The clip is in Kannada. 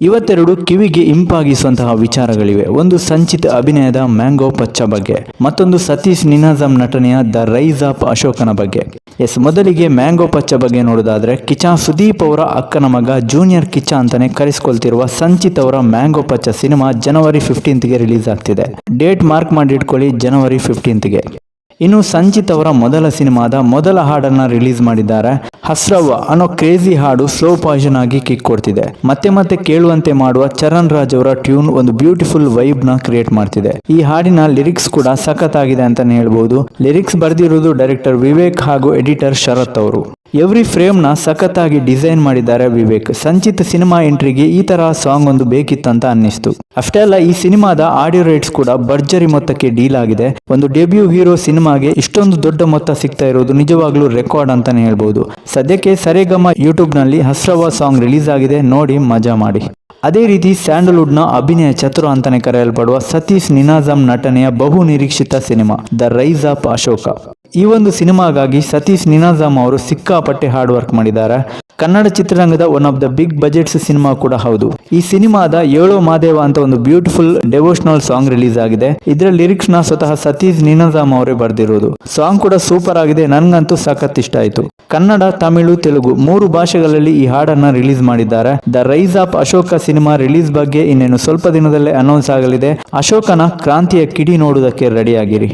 ಇವತ್ತೆರಡು ಕಿವಿಗೆ ಇಂಪಾಗಿಸುವಂತಹ ವಿಚಾರಗಳಿವೆ. ಒಂದು ಸಂಚಿತ ಅಭಿನಯದ ಮ್ಯಾಂಗೋ ಪಚ್ಚ ಬಗ್ಗೆ, ಮತ್ತೊಂದು ಸತೀಶ್ ನಿನಾಜಂ ನಟನೆಯ ದ ರೈಸ್ ಆಫ್ ಅಶೋಕನ ಬಗ್ಗೆ. ಎಸ್, ಮೊದಲಿಗೆ ಮ್ಯಾಂಗೋ ಪಚ್ಚ ಬಗ್ಗೆ ನೋಡೋದಾದ್ರೆ ಕಿಚಾ ಸುದೀಪ್ ಅವರ ಅಕ್ಕನ ಮಗ ಜೂನಿಯರ್ ಕಿಚ್ಚ ಅಂತಾನೆ ಕರೆಸ್ಕೊಳ್ತಿರುವ ಸಂಚಿತ್ ಅವರ ಮ್ಯಾಂಗೋ ಪಚ್ಚ ಸಿನಿಮಾ ಜನವರಿ ಫಿಫ್ಟೀನ್ತ್ಗೆ ರಿಲೀಸ್ ಆಗ್ತಿದೆ. ಡೇಟ್ ಮಾರ್ಕ್ ಮಾಡಿ ಇಟ್ಕೊಳ್ಳಿ, ಜನವರಿ ಫಿಫ್ಟೀನ್ತ್ಗೆ ಇನ್ನು ಸಂಚಿತ್ ಅವರ ಮೊದಲ ಸಿನಿಮಾದ ಮೊದಲ ಹಾಡನ್ನ ರಿಲೀಸ್ ಮಾಡಿದ್ದಾರೆ. ಹಸ್ರವ್ವ ಅನ್ನೋ ಕ್ರೇಜಿ ಹಾಡು ಸ್ಲೋ ಪಾಯ್ಸನ್ ಆಗಿ ಕಿಕ್ ಕೊಡ್ತಿದೆ. ಮತ್ತೆ ಮತ್ತೆ ಕೇಳುವಂತೆ ಮಾಡುವ ಚರಣ್ ರಾಜ್ ಅವರ ಟ್ಯೂನ್ ಒಂದು ಬ್ಯೂಟಿಫುಲ್ ವೈಬ್ನ ಕ್ರಿಯೇಟ್ ಮಾಡ್ತಿದೆ. ಈ ಹಾಡಿನ ಲಿರಿಕ್ಸ್ ಕೂಡ ಸಖತ್ ಆಗಿದೆ ಅಂತಾನೆ ಹೇಳ್ಬಹುದು ಲಿರಿಕ್ಸ್ ಬರೆದಿರುವುದು ಡೈರೆಕ್ಟರ್ ವಿವೇಕ್ ಹಾಗೂ ಎಡಿಟರ್ ಶರತ್ ಅವರು. ಎವ್ರಿ ಫ್ರೇಮ್ನ ಸಖತ್ತಾಗಿ ಡಿಸೈನ್ ಮಾಡಿದ್ದಾರೆ ವಿವೇಕ್. ಸಂಚಿತ್ ಸಿನಿಮಾ ಎಂಟ್ರಿಗೆ ಈ ತರ ಸಾಂಗ್ ಒಂದು ಬೇಕಿತ್ತು ಅಂತ ಅನ್ನಿಸ್ತು. ಅಷ್ಟೇ ಅಲ್ಲ, ಈ ಸಿನಿಮಾದ ಆಡಿಯೋ ರೈಟ್ಸ್ ಕೂಡ ಭರ್ಜರಿ ಮೊತ್ತಕ್ಕೆ ಡೀಲ್ ಆಗಿದೆ. ಒಂದು ಡೆಬ್ಯೂ ಹೀರೋ ಸಿನಿಮಾಗೆ ಇಷ್ಟೊಂದು ದೊಡ್ಡ ಮೊತ್ತ ಸಿಗ್ತಾ ಇರೋದು ನಿಜವಾಗ್ಲೂ ರೆಕಾರ್ಡ್ ಅಂತಾನೆ ಹೇಳ್ಬಹುದು ಸದ್ಯಕ್ಕೆ ಸರೇಗಮ ಯೂಟ್ಯೂಬ್ನಲ್ಲಿ ಹಸ್ರವ ಸಾಂಗ್ ರಿಲೀಸ್ ಆಗಿದೆ. ನೋಡಿ, ಮಜಾ ಮಾಡಿ. ಅದೇ ರೀತಿ ಸ್ಯಾಂಡಲ್ವುಡ್ನ ಅಭಿನಯ ಚತುರ ಅಂತಾನೆ ಕರೆಯಲ್ಪಡುವ ಸತೀಶ್ ನಿನಾಜಂ ನಟನೆಯ ಬಹು ನಿರೀಕ್ಷಿತ cinema, the rise of Ashoka. ಈ ಒಂದು ಸಿನಿಮಾಗಾಗಿ ಸತೀಶ್ ನಿನಾಜಾಮ್ ಅವರು ಸಿಕ್ಕಾಪಟ್ಟೆ ಹಾರ್ಡ್ ವರ್ಕ್ ಮಾಡಿದ್ದಾರೆ. ಕನ್ನಡ ಚಿತ್ರರಂಗದ one of the big budgets cinema ಕೂಡ ಹೌದು. ಈ ಸಿನಿಮಾದ ಏಳೋ ಮಾದೇವ ಅಂತ ಒಂದು ಬ್ಯೂಟಿಫುಲ್ ಡೆವೋಷನಲ್ ಸಾಂಗ್ ರಿಲೀಸ್ ಆಗಿದೆ. ಇದರ ಲಿರಿಕ್ಸ್ನ ಸ್ವತಃ ಸತೀಶ್ ನಿನಾಜಾಮ್ ಅವರೇ ಬರೆದಿರೋದು. ಸಾಂಗ್ ಕೂಡ ಸೂಪರ್ ಆಗಿದೆ, ನನ್ಗಂತೂ ಸಖತ್ ಇಷ್ಟ ಆಯ್ತು. ಕನ್ನಡ, ತಮಿಳು, ತೆಲುಗು ಮೂರು ಭಾಷೆಗಳಲ್ಲಿ ಈ ಹಾಡನ್ನ ರಿಲೀಸ್ ಮಾಡಿದ್ದಾರೆ. The rise of Ashoka cinema release ಬಗ್ಗೆ ಇನ್ನೇನು ಸ್ವಲ್ಪ ದಿನದಲ್ಲೇ ಅನೌನ್ಸ್ ಆಗಲಿದೆ. ಅಶೋಕನ ಕ್ರಾಂತಿಯ ಕಿಡಿ ನೋಡುವುದಕ್ಕೆ ರೆಡಿಯಾಗಿರಿ